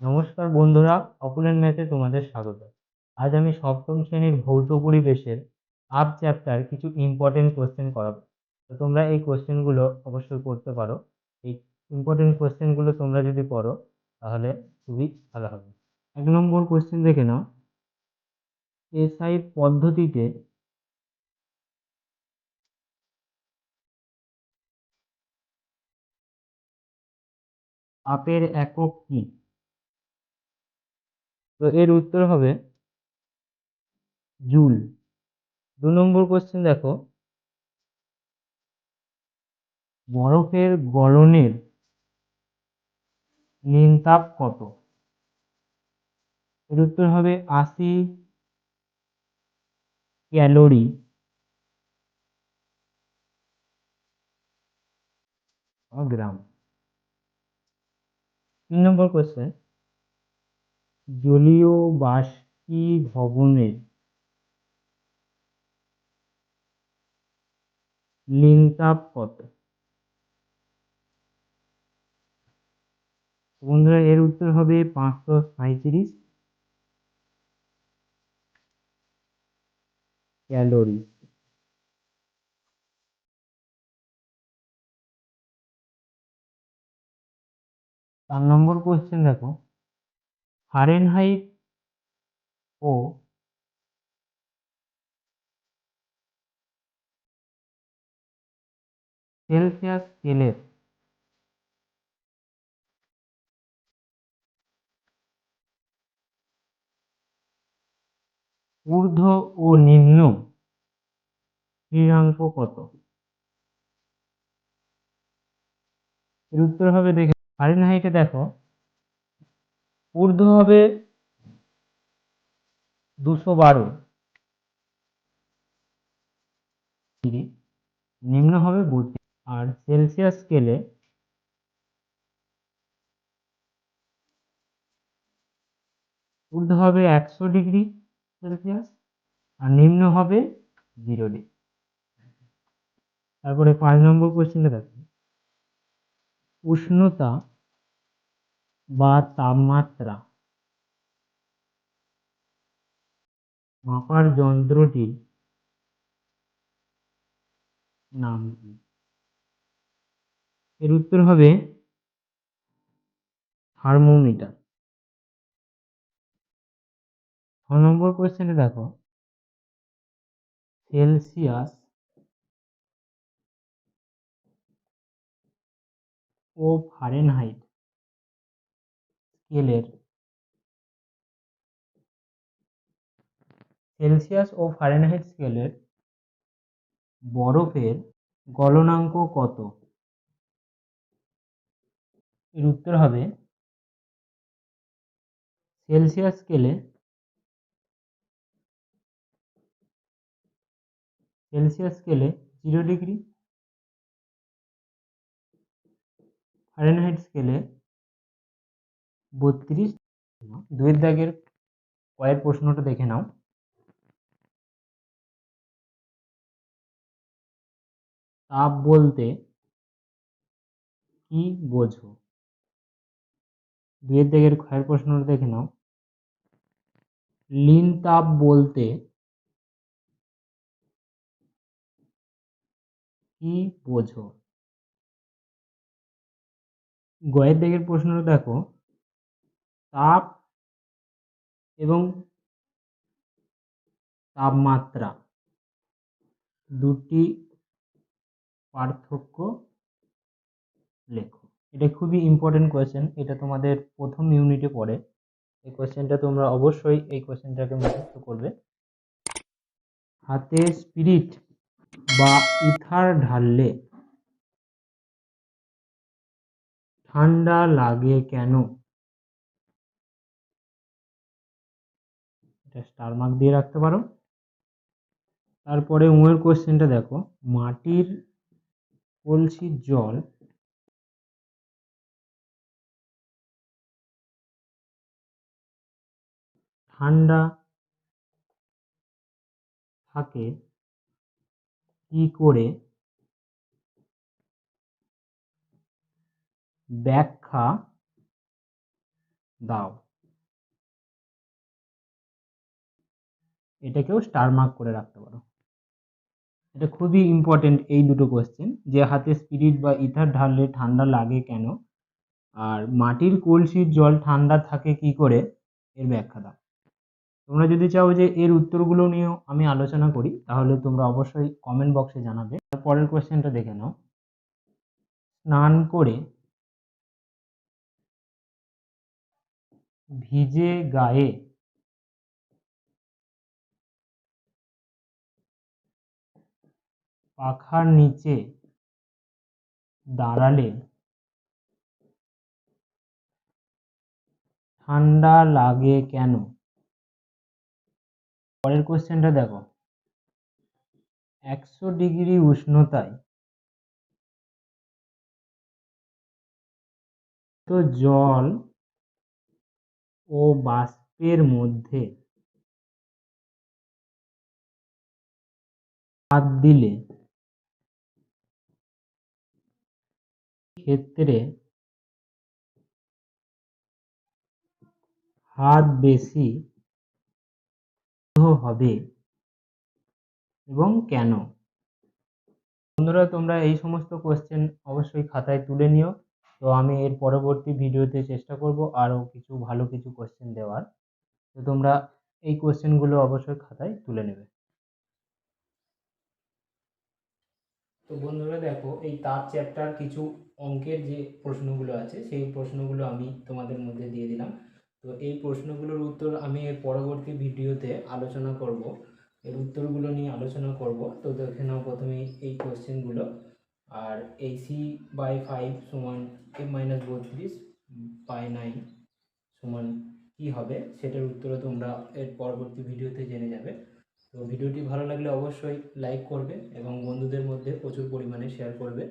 নমস্কার বন্ধুরা অপুলের ম্যাথে তোমাদের স্বাগত। আজ আমি সপ্তম শ্রেণির ভৌত পরিবেশের আপ চ্যাপ্টার কিছু ইম্পর্টেন্ট কোশ্চেন করাবো। তো তোমরা এই কোশ্চেনগুলো অবশ্যই করতে পারো। এই ইম্পর্টেন্ট কোশ্চেনগুলো তোমরা যদি করো তাহলে খুবই ভালো হবে। এক নম্বর কোশ্চেন দেখে নাও। এসআই পদ্ধতিতে আপের একক কি? তো এর উত্তর হবে জুল। দু নম্বর কোশ্চেন দেখো। বরফের গলনের নিমতাপ কত? এর উত্তর হবে আশি ক্যালোরি। গ্রাম। তিন নম্বর কোশ্চেন জলীয় বাষ্পীভবনের লিনতাপ কত? বন্ধুরা, এর উত্তর হবে পাঁচশো সাঁইত্রিশ ক্যালোরি। চার নম্বর কোশ্চেন দেখো। ফারেনহাইট ও সেলসিয়াস স্কেলের ঊর্ধ্ব ও নিম্ন ক্রিয়াঙ্ক কত? এর উত্তর হবে দেখে ফারেনহাইটে দেখো। ঊর্ধ্ব হবে দুশো বারো। ডিগ্রি নিম্ন হবে বত্রিশ। আর সেলসিয়াস স্কেলে ঊর্ধ্ব হবে একশো ডিগ্রি সেলসিয়াস আর নিম্ন হবে জিরো ডিগ্রি। তারপরে পাঁচ নম্বর কোশ্চেনটা দেখো। উষ্ণতা বা তাপমাত্রা। মাপার যন্ত্রটির নাম কি? এর উত্তর হবে থার্মোমিটার। ছ নম্বর কোয়েশ্চেনে দেখো। সেলসিয়াস ও ফারেনহাইট। স্কেলের সেলসিয়াস ও ফারেনহাইট স্কেলের বরফের গলনাঙ্ক কত? এর উত্তর হবে সেলসিয়াস স্কেলে সেলসিয়াস স্কেলে জিরো ডিগ্রি ফারেনহাইট স্কেলে বত্রিশ। দুয়ের দাগের কয়ের প্রশ্নটা দেখে নাও। তাপ বলতে কি বোঝো? দুয়ের দাগের ক্ষয়ের প্রশ্নটা দেখে নাও। লিন তাপ বলতে কি বোঝো? গয়ের দিকের প্রশ্নটা দেখো। তাপ এবং তাপমাত্রা। দুটি পার্থক্য লেখো। এটা খুবই ইম্পর্টেন্ট কোয়েশ্চেন এটা তোমাদের প্রথম ইউনিটে পড়ে। এই কোয়েশ্চেনটা তোমরা অবশ্যই এই কোয়েশ্চেনটাকে মুখস্থ করবে। হাতে স্পিরিট বা ইথার ঢাললে ঠান্ডা লাগে কেন? এটা স্টার মার্ক দিয়ে রাখতে পারো। তারপরে উমের কোশ্চেনটা দেখো। মাটির কলসির জল ঠান্ডা থাকে কি করে? ব্যাখ্যা দাও। এটাকেও স্টার মার্ক করে রাখতে পারো। এটা খুবই ইম্পর্টেন্ট এই দুটো কোশ্চেন যে হাতে স্পিরিট বা ইথার ঢাললে ঠান্ডা লাগে কেন? আর মাটির কলসির জল ঠান্ডা থাকে কি করে? এর ব্যাখ্যা দাও। তোমরা যদি চাও যে এর উত্তরগুলো নিয়েও আমি আলোচনা করি, তাহলে তোমরা অবশ্যই কমেন্ট বক্সে জানাবে। পরের কোশ্চেনটা দেখে নাও। স্নান করে ভিজে গায়ে পাখার নিচে দাঁড়ালে ঠান্ডা লাগে কেন? পরের কোশ্চেনটা দেখো। একশো ডিগ্রি উষ্ণতায় তো জল ও বাষ্পের মধ্যে হাত দিলে ক্ষেত্রে হাত বেশি হবে এবং কেন? বন্ধুরা, তোমরা এই সমস্ত কোশ্চেন অবশ্যই খাতায় তুলে নিও। তো আমি এর পরবর্তী ভিডিওতে চেষ্টা করব আরও কিছু ভালো কিছু কোশ্চেন দেওয়ার। তো তোমরা এই কোশ্চেনগুলো অবশ্যই খাতায় তুলে নেবে। তো বন্ধুরা দেখো, এই তার চ্যাপ্টার কিছু অঙ্কের যে প্রশ্নগুলো আছে, সেই প্রশ্নগুলো আমি তোমাদের মধ্যে দিয়ে দিলাম। তো এই প্রশ্নগুলোর উত্তর আমি এর পরবর্তী ভিডিওতে আলোচনা করব। এর উত্তরগুলো নিয়ে আলোচনা করব। তো দেখে নাও প্রথমে এই কোশ্চেনগুলো আর এই সি বাই ফাইভ সমান এম মাইনাস বত্রিশ বাই নাইন সমান কী হবে? সেটার উত্তরও তোমরা এর পরবর্তী ভিডিওতে জেনে যাবে। তো ভিডিওটি ভালো লাগলে অবশ্যই লাইক করবে এবং বন্ধুদের মধ্যে প্রচুর পরিমাণে শেয়ার করবে।